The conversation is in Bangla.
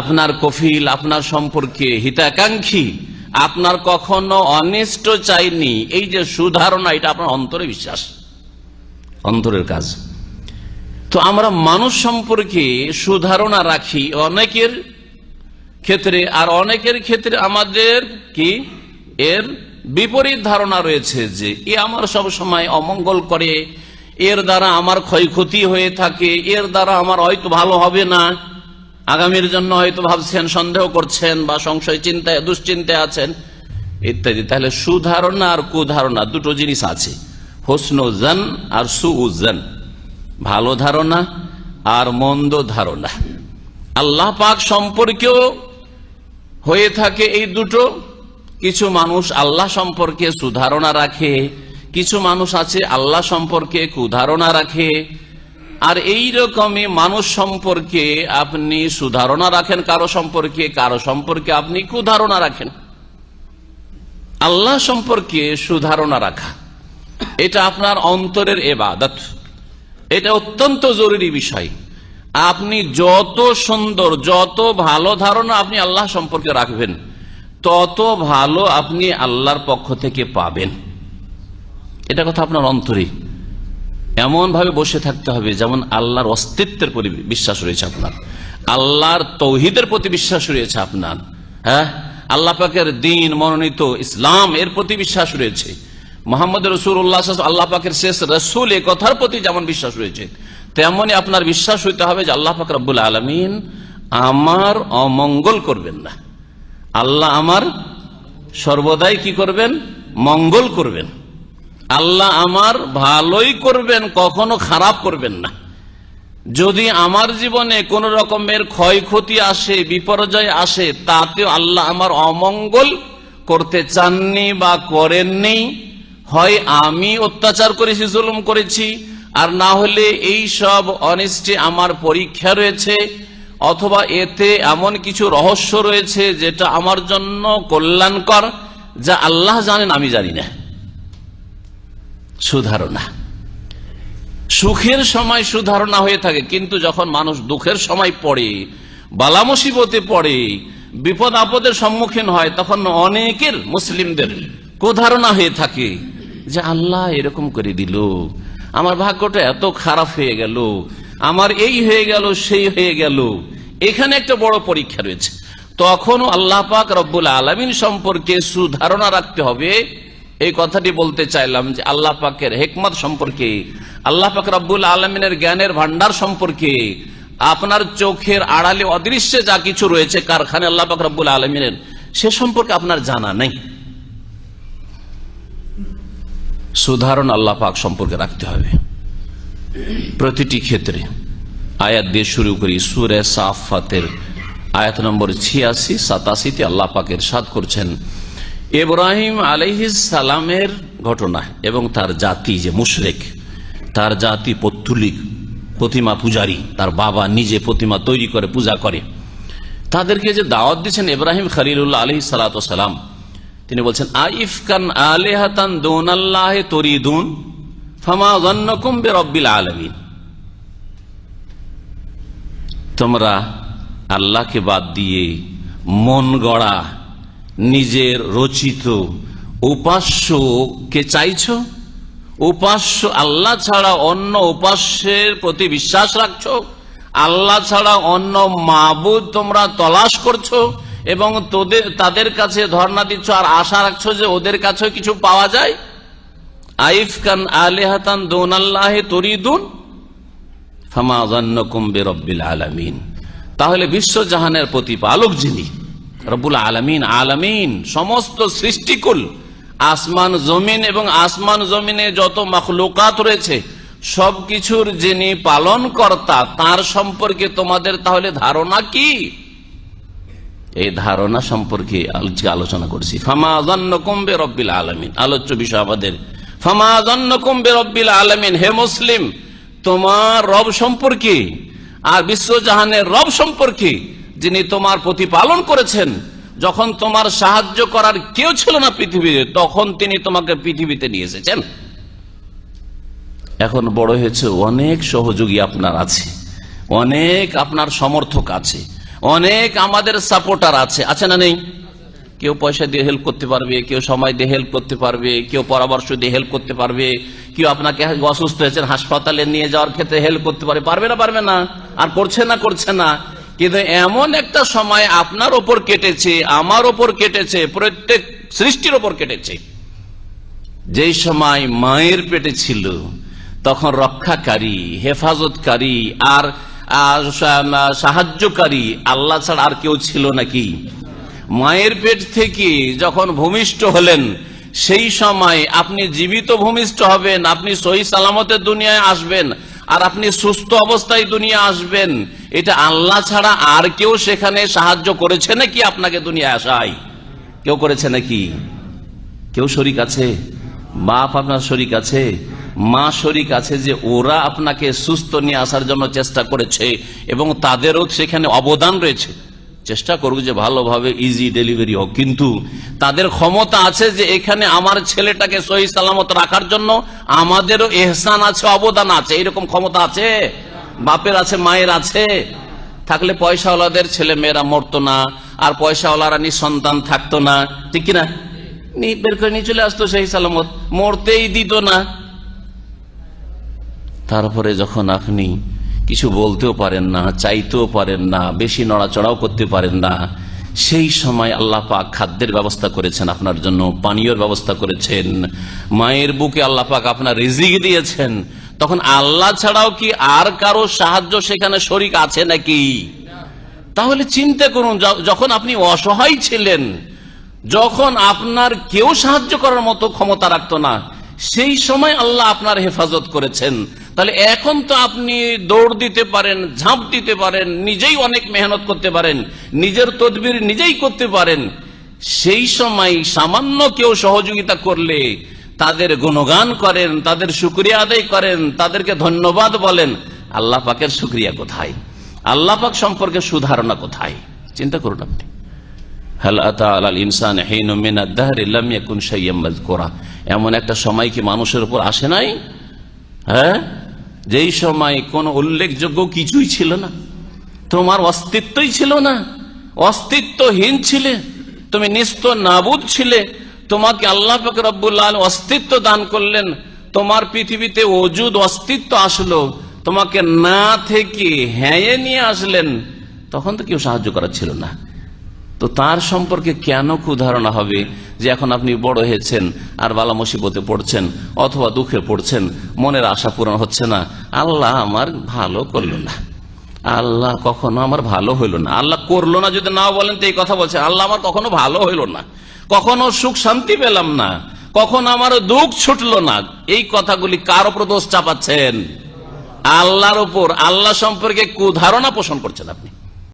আপনার কফিল, আপনার সম্পর্কে হিতাকাঙ্ক্ষী, আপনার কখনো অনিষ্ট চাইনি, এই যে সুধারণা, এটা আপনার অন্তরে বিশ্বাস, অন্তরের কাজ। তো আমরা মানুষ সম্পর্কে সুধারণা রাখি অনেকের ক্ষেত্রে, আর অনেকের ক্ষেত্রে আমাদের কি? এর বিপরীত ধারণা রয়েছে যে, এ আমার সব সময় অমঙ্গল করে, এর দ্বারা আমার ক্ষয়ক্ষতি হয়ে থাকে, এর দ্বারা আমার হয়তো ভালো হবে না। আগামীর জন্য হয়তো ভাবছেন, সন্দেহ করছেন বা সংশয় চিন্তায়, দুশ্চিন্তায় আছেন, ইত্যাদি। তাহলে সুধারণা আর কুধারণা দুটো জিনিস আছে। হোসনুজান আর সুউজান ভালো ধারণা আর মন্দ ধারণা। আল্লাহ পাক সম্পর্কেও হয়ে থাকে এই দুটো। কিছু মানুষ আল্লাহ সম্পর্কে সুধারণা রাখে, কিছু মানুষ আছে আল্লাহ সম্পর্কে কুধারণা রাখে আর এই রকমই মানুষ সম্পর্কে আপনি সুধারণা রাখেন কারও সম্পর্কে কারও সম্পর্কে আপনি কুধারণা রাখেন। আল্লাহ সম্পর্কে সুধারণা রাখা, এটা আপনার অন্তরের এবাদত। এটা অত্যন্ত জরুরি বিষয়। আপনি যত সুন্দর, যত ভালো ধারণা আপনি আল্লাহ সম্পর্কে রাখবেন, তত ভালো আপনি আল্লাহর পক্ষ থেকে পাবেন। এটা কথা আপনার অন্তরে। এমন ভাবে বসে থাকতে হবে যেমন আল্লাহর অস্তিত্বের প্রতি বিশ্বাস রয়েছে আপনার। আল্লাহর তৌহিদের প্রতি বিশ্বাস রয়েছে আপনার। হ্যাঁ? আল্লাহ পাকের দিন, মনোনীত ইসলাম এর প্রতি বিশ্বাস রয়েছে। মোহাম্মদ রসুল উল্লাহ আল্লাহ পাকের শেষ রসুল এ কথার প্রতি যেমন বিশ্বাস রয়েছে, তেমনি আপনার বিশ্বাস হইতে হবে যে আল্লাহ পাক রব্বুল আলমিন আমার অমঙ্গল করবেন না। আল্লাহ আমার সর্বদাই কি করবেন? মঙ্গল করবেন। আল্লাহ আমার ভালোই করবেন, কখনো খারাপ করবেন না। যদি আমার জীবনে কোন রকমের ক্ষয়ক্ষতি আসে, বিপর্যয় আসে, তাতেও আল্লাহ আমার অমঙ্গল করতে চাননি বা করেননি। হয় আমি অত্যাচার করেছি, জুলুম করেছি, আর না হলে এই সব অনিষ্টে আমার পরীক্ষা রয়েছে, অথবা এতে এমন কিছু রহস্য রয়েছে যেটা আমার জন্য কল্যাণকর, যা আল্লাহ জানেন, আমি জানি না। সুধারণা। সুখের সময় সুধারণা হয়ে থাকে, কিন্তু যখন মানুষ দুঃখের সময় পড়ে, বালা মুসিবতে পড়ে, বিপদ আপদের সম্মুখীন হয়, তখন অনেকের মুসলিমদের কুধারণা হয়ে থাকে যে, আল্লাহ এরকম করে দিল, আমার ভাগ্যটা এত খারাপ হয়ে গেল, আমার এই হয়ে গেল, সেই হয়ে গেল। এখানে একটা বড় পরীক্ষা রয়েছে। তখনও আল্লাহ পাক রব্বুল আলমিন সম্পর্কে সুধারণা রাখতে হবে এই কথাটি বলতে চাইলাম যে আল্লাহ পাকের হেকমত সম্পর্কে, আল্লাহ পাক রব্বুল আলমিনের জ্ঞানের ভান্ডার সম্পর্কে, আপনার চোখের আড়ালে অদৃশ্যে যা কিছু রয়েছে কারখানে আল্লাহ পাক রব্বুল আলমিনের, সে সম্পর্কে আপনার জানা নেই। সুধারণ আল্লাহ পাক সম্পর্কে রাখতে হবে। প্রতিটি ক্ষেত্রে আয়াত দিয়ে শুরু করি, সুরে সাফাতের আয়াত নম্বর ছিয়াশি, সাতাশিতে আল্লাহ পাকের সাদ করছেন আলহিস সালামের ঘটনা এবং তার জাতি যে মুশরেক, তার জাতি পত্তুলিক, প্রতিমা পূজারী, তার বাবা নিজে প্রতিমা তৈরি করে, পূজা করে। তাদেরকে যে দাওয়াত দিচ্ছেন ইব্রাহিম খালিল্লাহ আলহি সালাম তিনি বলছেন, আইফকান আলেহাতান দোন আল্লাহ তরিদুন তোমরা আল্লাহকে বাদ দিয়ে মন গড়া নিজের রচিত উপাস্যকে চাইছ? উপাস্য আল্লাহ ছাড়া অন্য উপাস্যের প্রতি বিশ্বাস রাখছ? আল্লাহ ছাড়া অন্য মাবুদ তোমরা তলাশ করছ? এবং তোদের, তাদের কাছে ধর্ণা দিচ্ছ আর আশা রাখছো যে ওদের কাছেও কিছু পাওয়া যায়? আইফ কান আলেহাতান দোন আল্লাহ তরিদুন আলামিন। তাহলে বিশ্বজাহানের প্রতিপালক যিনি রব্বুল আলমিন আলমিন, সমস্ত সৃষ্টিকুল, আসমান, জমিন এবং আসমান জমিনে যত মখলুকাত রয়েছে, সবকিছুর যিনি পালন কর্তা তার সম্পর্কে তোমাদের তাহলে ধারণা কি? এই ধারণা সম্পর্কে আলোচনা করছি। আলোচ্য বিষয় আমাদের। ফামাজান্ন আলমিন। হে মুসলিম, তোমার রব সম্পর্কে আর বিশ্বজাহানের রব সম্পর্কে যিনি তোমার প্রতিপালন করেছেন, যখন তোমার সাহায্য করার কেউ ছিল না পৃথিবীতে, তখন তিনি তোমাকে পৃথিবীতে নিয়ে এসেছেন। এখন বড় হয়েছে, অনেক সহযোগী আপনার আছে, অনেক আপনার সমর্থক আছে, অনেক আমাদের সাপোর্টার আছে আছে না নেই? কেউ পয়সা দিয়ে হেল্প করতে পারবে, কেউ সময় দিয়ে হেল্প করতে পারবে, কেউ পরামর্শ দিয়ে হেল্প করতে পারবে, কেউ আপনাকে অসুস্থ হয়েছেন হাসপাতালে নিয়ে যাওয়ার ক্ষেত্রে হেল্প করতে পারবে পারবে না পারবে না, আর করছে না করছে না। কিন্তু এমন একটা সময় আপনার ওপর কেটেছে, আমার ওপর কেটেছে, প্রত্যেক সৃষ্টির ওপর কেটেছে। যেই সময় মায়ের পেটে ছিল, তখন রক্ষাকারী, হেফাজতকারী, আর সাহায্যকারী, আল্লাহ ছাড়া আর কেউ ছিল নাকি? মায়ের পেট থেকে যখন ভূমিষ্ঠ হলেন, সেই সময় আপনি জীবিত ভূমিষ্ঠ হবেন, আপনি সহি সালামতের দুনিয়ায় আসবেন, আর আপনি সুস্থ অবস্থায় দুনিয়া আসবেন। এটা আল্লাহ ছাড়া আর কেউ সেখানে সাহায্য করেছে নাকি আপনাকে দুনিয়া আসায়? কেউ করেছে নাকি? কেউ শরিক আছে? বাপ আপনার শরিক আছে? মা শরিক আছে যে ওরা আপনাকে সুস্থ নিয়ে আসার জন্য চেষ্টা করেছে এবং তাদেরও সেখানে অবদান রয়েছে। চেষ্টা করব যে ভালোভাবে ইজি ডেলিভারি হোক। কিন্তু তাদের ক্ষমতা আছে যে এখানে আমার ছেলেটাকে সহি সালামত রাখার জন্য আমাদেরও এহসান আছে, অবদান আছে। এরকম ক্ষমতা আছে? বাপের আছে, মায়ের আছে। থাকলে পয়সাওয়ালাদের ছেলে মেয়েরা মরতো না, আর পয়সাওয়ালারা নিঃসন্তান থাকতো না। ঠিক কিনা? বের করে নিয়ে চলে আসতো সেই সালামত। মরতেই দিত না। তারপরে যখন আপনি কিছু বলতেও পারেন না, চাইতেও পারেন না, বেশি নড়াচড়াও করতে পারেন না, সেই সময় আল্লাহ পাক খাদ্যের ব্যবস্থা করেছেন আপনার জন্য, পানীয়র ব্যবস্থা করেছেন। মায়ের বুকে আল্লাহ পাক আপনার রিজিক দিয়েছেন। তখন আল্লাহ ছাড়াও কি আর কারও সাহায্য সেখানে শরিক আছে নাকি? তাহলে চিন্তা করুন যখন আপনি অসহায় ছিলেন, যখন আপনার কেউ সাহায্য করার মতো ক্ষমতা রাখতো না, সেই সময় আল্লাহ আপনার হেফাজত করেছেন। তাহলে এখন তো আপনি দৌড় দিতে পারেন, ঝাঁপ দিতে পারেন, নিজেই অনেক মেহনত করতে পারেন, নিজের তদবির নিজেই করতে পারেন। সেই সময় সামান্য কেউ সহযোগিতা করলে তাদের গুণগান করেন, তাদের শুক্রিয়া আদায় করেন, তাদেরকে ধন্যবাদ বলেন, আল্লাহ পাকের শুক্রিয়া কোথায়? আল্লাহ পাক সম্পর্কে সুধারণা কোথায়? চিন্তা করুন আপনি। মিন এমন একটা সময় কি মানুষের উপর আসে নাই? হ্যাঁ? যেই সময় কোন উল্লেখযোগ্য কিছুই ছিল না। তোমার অস্তিত্বই ছিল না। অস্তিত্বহীন ছিলে। তুমি নিস্ত নাবুদ ছিলে। তোমাকে আল্লাহ পাক রব্বুল অস্তিত্ব দান করলেন। তোমার পৃথিবীতে অজুদ অস্তিত্ব আসলো। তোমাকে না থেকে হ্যাঁ নিয়ে আসলেন। তখন তো কেউ সাহায্য করার ছিল না। তো তার সম্পর্কে কেন কুধারণা হবে যে এখন আপনি বড় হয়েছেন, আর বালা মুসিবতে পড়ছেন, অথবা দুঃখে পড়ছেন, মনের আশা পূরণ হচ্ছে না? আল্লাহ আমার ভালো করল না। আল্লাহ কখনো আমার ভালো হইল না। আল্লাহ করল না, যদি না বলেন তো এই কথা বলছে। আল্লাহ আমার কখনো ভালো হইল না। কখনো সুখ শান্তি পেলাম না। কখন আমার দুঃখ ছুটলো না। এই কথাগুলি কার উপর দোষ চাপাচ্ছেন? আল্লাহর উপর। আল্লাহ সম্পর্কে কু ধারণা পোষণ করছেন আপনি।